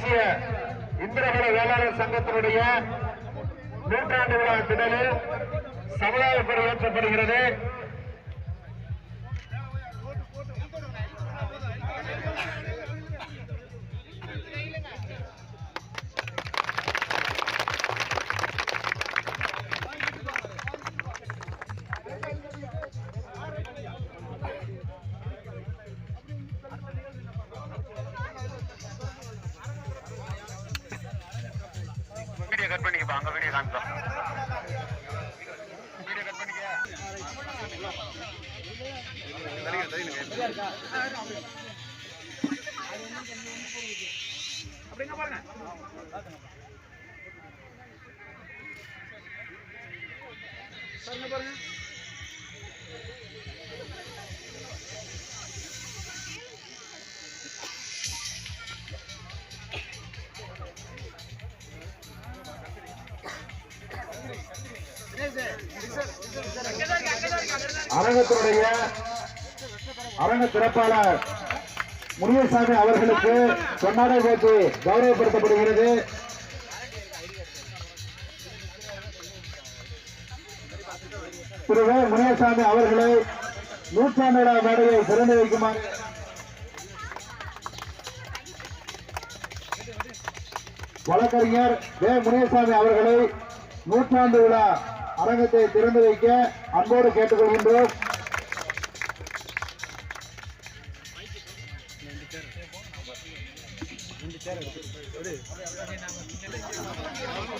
தேசிய இந்திரவள வேளாளர் சங்கத்தினுடைய நூற்றாண்டு விழா திடலில் சமுதாய பொருள் ஏற்றப்படுகிறது. பண்ணிக்கப்பா அங்க பாருங்க. அரங்கத்தினுடைய அரங்க சிறப்பாளர் முருகசாமி அவர்களுக்கு கொண்டாட போட்டு கௌரவப்படுத்தப்படுகிறது திரு வே. முனியசாமி அவர்களை நூற்றாண்டு விழா மேடையை திறந்து வைக்குமாறு வழக்கறிஞர் வே முனியசாமி அவர்களை நூற்றாண்டு விழா அரங்கத்தை திறந்து வைக்க அன்போடு கேட்டுக்கொள்கின்றோம்.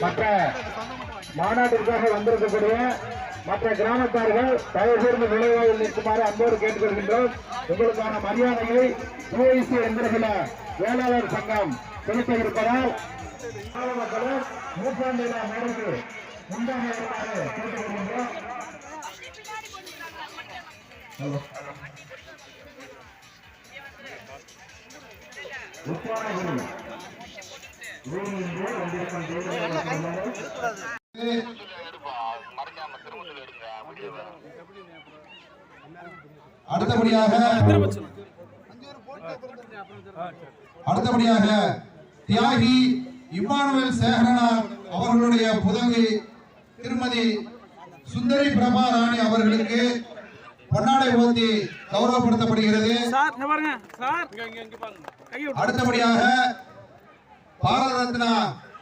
மற்ற மாநாட்டிற்காக வந்திருக்கக்கூடிய மற்ற கிராமத்தார்கள் தயவுசெய்து நுழைவாயில் நிற்குமாறு அன்போடு கேட்டுக்கொள்கின்றோம். உங்களுக்கான மரியாதையை யுஐசி என்கிற வேளாளர் சங்கம் செலுத்த இருப்பதால் மக்களும் நூற்றாண்டு மேடைக்கு முன்பாக வருமாறு குரு. வந்திருக்கும் அடுத்தபடியாக அடுத்தபடியாக தியாகி இம்மானுவேல் சேகரனா அவர்களுடைய புதங்கை திருமதி சுந்தரி பிரபா ராணி அவர்களுக்கு பொன்னாடை ஓத்தி கௌரவப்படுத்தப்படுகிறது. சார் இங்க பாருங்க சார். இங்க இங்க பாருங்க. கையை விட்டு. அடுத்தபடியாக பாரத ரத்னா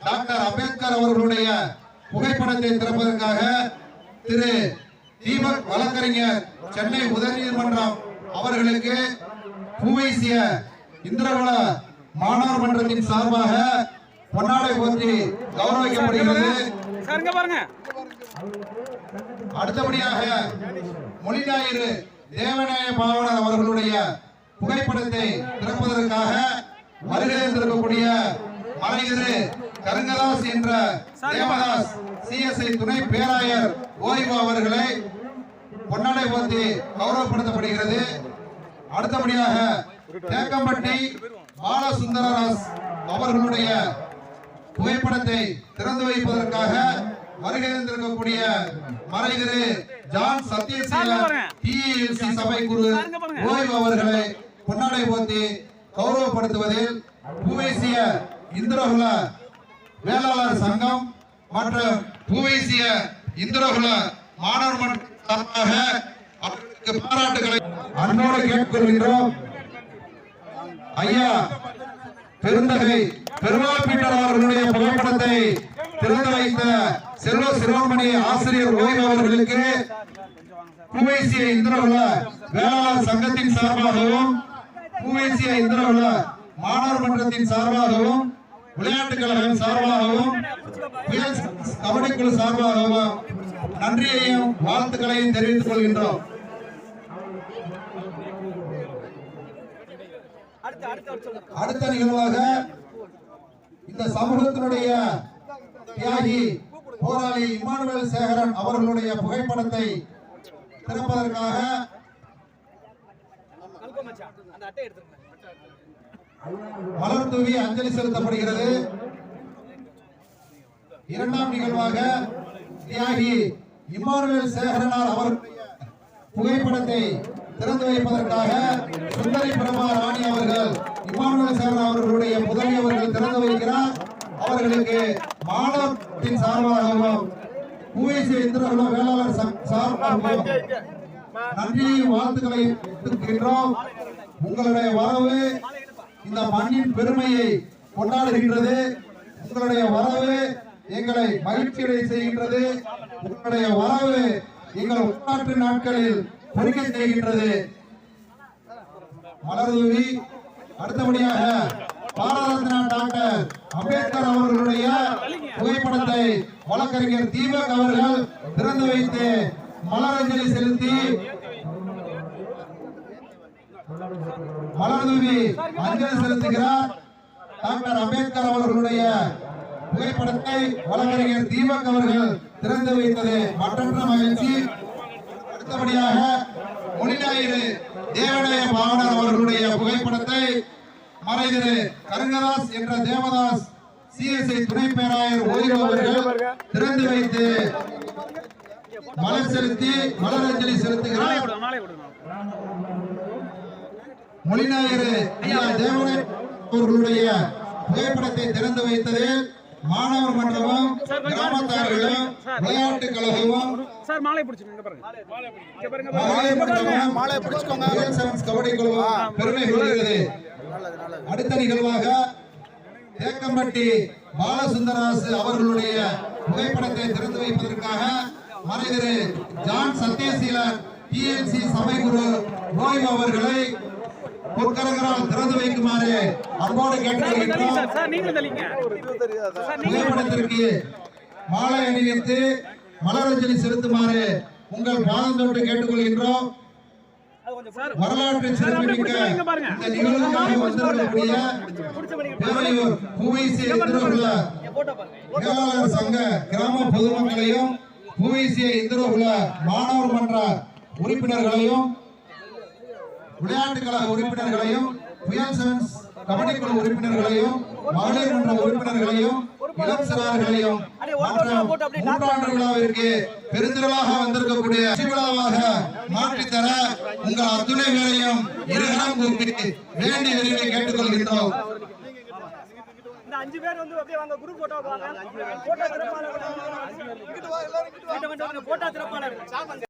டாக்டர் அம்பேத்கர் அவர்களுடைய புகைப்படத்தை திறப்பதற்காக திரு தீபக் வழக்கறிஞர் சென்னை உயர்நீதிமன்றம் அவர்களுக்கு பூவைசிய இந்திரகுல மாணவர் மன்றத்தின் சார்பாக பொன்னாடை போற்றி கௌரவிக்கப்படுகிறது. சார் இங்க பாருங்க. அடுத்தபடியாக மொழி ஞாயிறு தேவநாய பாவனர் அவர்களுடைய புகைப்படத்தை திறப்பதற்காக வருகை தந்திருக்கக்கூடிய மலையிரு கருங்கதாஸ் என்ற தேவதாஸ் சிஎஸ்ஐ துணை பேராயர் ஓய்வு அவர்களை பொன்னாடை போத்தி கௌரவப்படுத்தப்படுகிறது. அடுத்தபடியாக தேக்கம்பட்டி பாலசுந்தரராஸ் அவர்களுடைய புகைப்படத்தை திறந்து வைப்பதற்காக வருகை தந்திருக்கக்கூடிய மறைதிரு ஜான் சத்யசீலன் சபை குரு ஓய்வு அவர்களை பொன்னாடை போத்தி கௌரவப்படுத்துவதில் பூவேசிய இந்திரகுல வேளாளர் சங்கம் மற்றும் பூவேசிய இந்திரகுல மாணவர் சார்பாக அவர்களுக்கு பாராட்டுகளை அன்போடு கேட்டுக்கொள்கிறோம் ஐயா பெருந்தகை பெருமாள் பீட்டர் அவர்களுடைய புகைப்படத்தை திறந்து வைத்த செல்வ சிரோமணி ஆசிரியர் ஓய்வு அவர்களுக்கு பூவேசிய இந்திரவள வேளாளர் சங்கத்தின் சார்பாகவும் பூவேசிய இந்திரவள மாணவர் மன்றத்தின் சார்பாகவும் விளையாட்டுக் கழகம் சார்பாகவும் கபடி குழு சார்பாகவும் நன்றியையும் வாழ்த்துக்களையும் தெரிவித்துக் கொள்கின்றோம். அடுத்த நிகழ்வாக இந்த சமூகத்தினுடைய தியாகி போராளி இமானுவேல் சேகரன் அவர்களுடைய புகைப்படத்தை திறப்பதற்காக அனுப்ப மலர் தூவி அஞ்சலி செலுத்தப்படுகிறது. இரண்டாம் நிகழ்வாக தியாகி இமானுவேல் சேகரனார் அவர்களுடைய புகைப்படத்தை திறந்து வைப்பதற்காக சுந்தரி பிரபா ராணி அவர்கள் இமானுவேல் சேகரன் அவர்களுடைய முதலியவர்கள் திறந்து வைக்கிறார். அவர்களுக்கு மாணவத்தின் சார்பாகவும் ஊழிசி இந்திரகுல வேளாளர் சார்பாகவும் நன்றியையும் வாழ்த்துக்களை தெரிவிக்கின்றோம் உங்களுடைய வரவு இந்த மண்ணின் பெருமையை கொண்டாடுகின்றது. உங்களுடைய வரவு எங்களை மகிழ்ச்சியடை செய்கின்றது. உங்களுடைய வரவு எங்கள் உள்நாட்டு நாட்களில் பொறிக்க செய்கின்றது. மலர்தூவி அடுத்தபடியாக பாரத அம்பேத்கர் அவர்களுடைய புகைப்படத்தை வழக்கறிஞர் தீபக் அவர்கள் திறந்து வைத்து மலரஞ்சலி செலுத்தி மலர்தூவி அஞ்சலி செலுத்துகிறார். டாக்டர் அம்பேத்கர் அவர்களுடைய புகைப்படத்தை வழக்கறிஞர் தீபக் அவர்கள் திறந்து வைத்தது மற்றற்ற மகிழ்ச்சி. அடுத்தபடியாக மொழிஞாயிறு தேவடைய பாவனர் அவர்களுடைய புகைப்படத்தை மறைதிரு கருங்கதாஸ் என்ற தேவதாஸ் சிஎஸ்ஐ துணை பேராயர் ஓய்வு அவர்கள் திறந்து வைத்து மலர் செலுத்தி மலரஞ்சலி செலுத்துகிறார். ஐயா தேவனை அவர்களுடைய புகைப்படத்தை திறந்து வைத்ததில் மாணவர் மன்றமும் கிராமத்தார்களும் விளையாட்டுக் கழகமும் சார் மாலை பிடிச்சிங்க இங்க பாருங்க. மாலை பிடிச்சுக்கோங்க. கபடி குழுவும் பெருமை கொள்கிறது. அடுத்த நிகழ்வாக தேக்கம்பட்டி பாலசுந்தராசு அவர்களுடைய புகைப்படத்தை திறந்து வைப்பதற்காக மறைதிரு ஜான் சத்யசீலர் டிஎன்சி சபைகுரு ஓய்வு அவர்களை பொற்கரங்களால் திறந்து வைக்குமாறு அன்போடு நீங்க புகைப்படத்திற்கு மாலை அணிவித்து மலரஞ்சலி செலுத்துமாறு உங்கள் பாதம் தொட்டு கேட்டுக்கொள்கின்றோம். வரலாற்று சிறப்புமிக்க இந்த நிகழ்வுக்காக வந்திருக்கக்கூடிய பேரையூர் மேலாளர் சங்க கிராம பொதுமக்களையும் மாணவர் மன்ற உறுப்பினர்களையும் விளையாட்டுக் கழக உறுப்பினர்களையும் புயல் செவன்ஸ் கபடி குழு உறுப்பினர்களையும் மகளிர் மன்ற உறுப்பினர்களையும் இளம் சிறார்களையும் விழாவிற்கு பெருந்திரளாக வந்திருக்கக்கூடிய வெற்றி விழாவாக மாற்றித்தர உங்கள் அத்துணை பேரையும் இருகரம் கூப்பி வேண்டி விரும்பி கேட்டுக்கொள்கின்றோம். இந்த அஞ்சு பேர் வந்து அப்படியே வாங்க குரூப் போட்டோ வாங்க. போட்டோ திறப்பாளர். போட்டோ திறப்பாளர்.